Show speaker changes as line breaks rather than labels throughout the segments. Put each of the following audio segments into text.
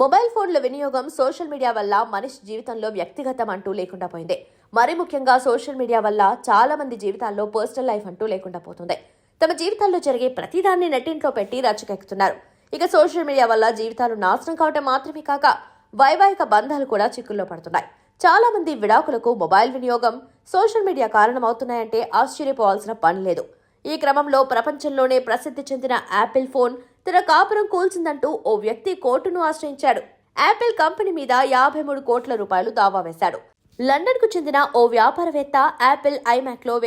Mobile ఫోన్ల వినియోగం social media వల్ల మనిషి జీవితంలో వ్యక్తిగతం అంటూ లేకుండా పోయింది. మరి ముఖ్యంగా సోషల్ మీడియా వల్ల చాలా మంది జీవితాల్లో పర్సనల్ లైఫ్ అంటూ లేకుండా పోతుంది. తమ జీవితాల్లో జరిగే ప్రతిదాన్ని నెట్టింట్లో పెట్టి రచ్చకెక్కుతున్నారు. ఇక సోషల్ మీడియా వల్ల జీవితాలు నాశనం కావటం మాత్రమే కాక వైవాహిక బంధాలు కూడా చిక్కుల్లో పడుతున్నాయి. చాలా మంది విడాకులకు మొబైల్ వినియోగం సోషల్ మీడియా కారణమవుతున్నాయంటే ఆశ్చర్యపోవాల్సిన పని లేదు. ఈ క్రమంలో ప్రపంచంలోనే ప్రసిద్ధి చెందిన యాపిల్ ఫోన్ తన కాపురం కూల్చిందంటూ ఓ వ్యక్తి కోర్టును ఆశ్రయించాడు. యాపిల్ కంపెనీ మీద యాభై మూడు కోట్ల రూపాయలు దావా వేశాడు. లండన్కు చెందిన ఓ వ్యాపారవేత్త యాపిల్ ఐమాక్లో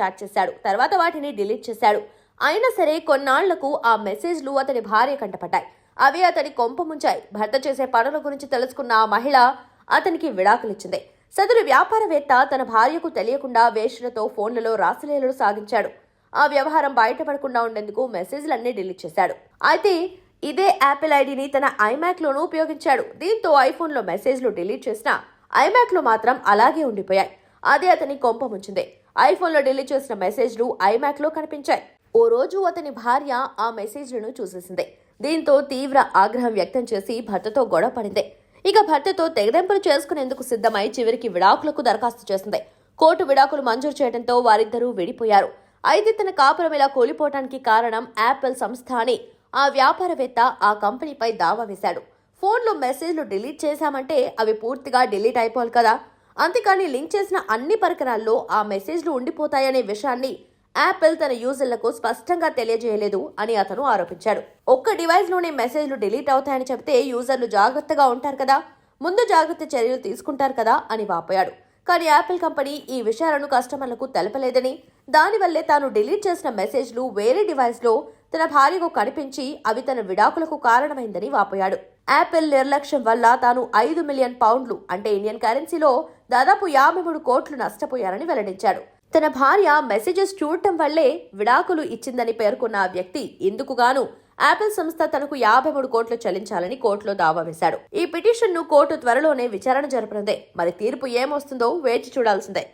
చాట్ చేశాడు. తర్వాత వాటిని డిలీట్ చేశాడు. అయినా సరే కొన్నాళ్ళకు ఆ మెసేజ్లు అతని భార్య కంటపడ్డాయి. అవి అతని కొంప ముంచాయి. భర్త చేసే పనుల గురించి తెలుసుకున్న ఆ మహిళ అతనికి విడాకులిచ్చింది. సదరు వ్యాపారవేత్త తన భార్యకు తెలియకుండా వేషణతో ఫోన్లలో రాసలీలలు సాగించాడు. ఆ వ్యవహారం బయటపడకుండా ఉండేందుకు మెసేజ్లన్నీ డిలీట్ చేశాడు. అయితే ఇదే యాపిల్ ఐడిని తన ఐమాక్ లోనూ ఉపయోగించాడు. దీంతో ఐఫోన్లో మెసేజ్లు డిలీట్ చేసినా ఐమాక్లో మాత్రం అలాగే ఉండిపోయాయి. అదే అతని కొంప ముంచింది. ఐఫోన్లో డిలీట్ చేసిన మెసేజ్లు ఐమాక్లో కనిపించాయి. ఓ రోజు అతని భార్య ఆ మెసేజ్లను చూసేసింది. దీంతో తీవ్ర ఆగ్రహం వ్యక్తం చేసి భర్తతో గొడవ పడింది. ఇక భర్తతో తెగదెంపులు చేసుకునేందుకు సిద్ధమై చివరికి విడాకులకు దరఖాస్తు చేసింది. కోర్టు విడాకులు మంజూరు చేయడంతో వారిద్దరూ విడిపోయారు. అయితే తన కాపురం ఇలా కూలిపోవటానికి కారణం యాపిల్ సంస్థ అని ఆ వ్యాపారవేత్త ఆ కంపెనీపై దావా వేశాడు. ఫోన్లో మెసేజ్లు డిలీట్ చేశామంటే అవి పూర్తిగా డిలీట్ అయిపోవాలి కదా. అంతేకాని లింక్ చేసిన అన్ని పరికరాల్లో ఆ మెసేజ్లు ఉండిపోతాయనే విషయాన్ని యాపిల్ తన యూజర్లకు స్పష్టంగా తెలియజేయలేదు అని అతను ఆరోపించాడు. ఒక్క డివైస్లోనే మెసేజ్లు డిలీట్ అవుతాయని చెబితే యూజర్లు జాగ్రత్తగా ఉంటారు కదా. ముందు జాగ్రత్త చర్యలు తీసుకుంటారు కదా అని వాపోయాడు. కానీ యాపిల్ కంపెనీ ఈ విషయాలను కస్టమర్లకు తెలపలేదని దానివల్లే తాను డిలీట్ చేసిన మెసేజ్లు వేరే డివైస్లో తన భార్యకు కనిపించి అవి తన విడాకులకు కారణమైందని వాపోయాడు. యాపిల్ నిర్లక్ష్యం వల్ల తాను ఐదు మిలియన్ పౌండ్లు అంటే ఇండియన్ కరెన్సీలో దాదాపు యాభై మూడు కోట్లు నష్టపోయారని వెల్లడించాడు. తన భార్య మెసేజెస్ చూడటం వల్లే విడాకులు ఇచ్చిందని పేర్కొన్న ఆ వ్యక్తి ఇందుకుగాను యాపిల్ సంస్థ తనకు యాభై మూడు కోట్లు చెల్లించాలని కోర్టులో దావా వేశాడు ఈ పిటిషన్ను కోర్టు త్వరలోనే విచారణ జరపనుందే. మరి తీర్పు ఏమొస్తుందో వేచి చూడాల్సిందే.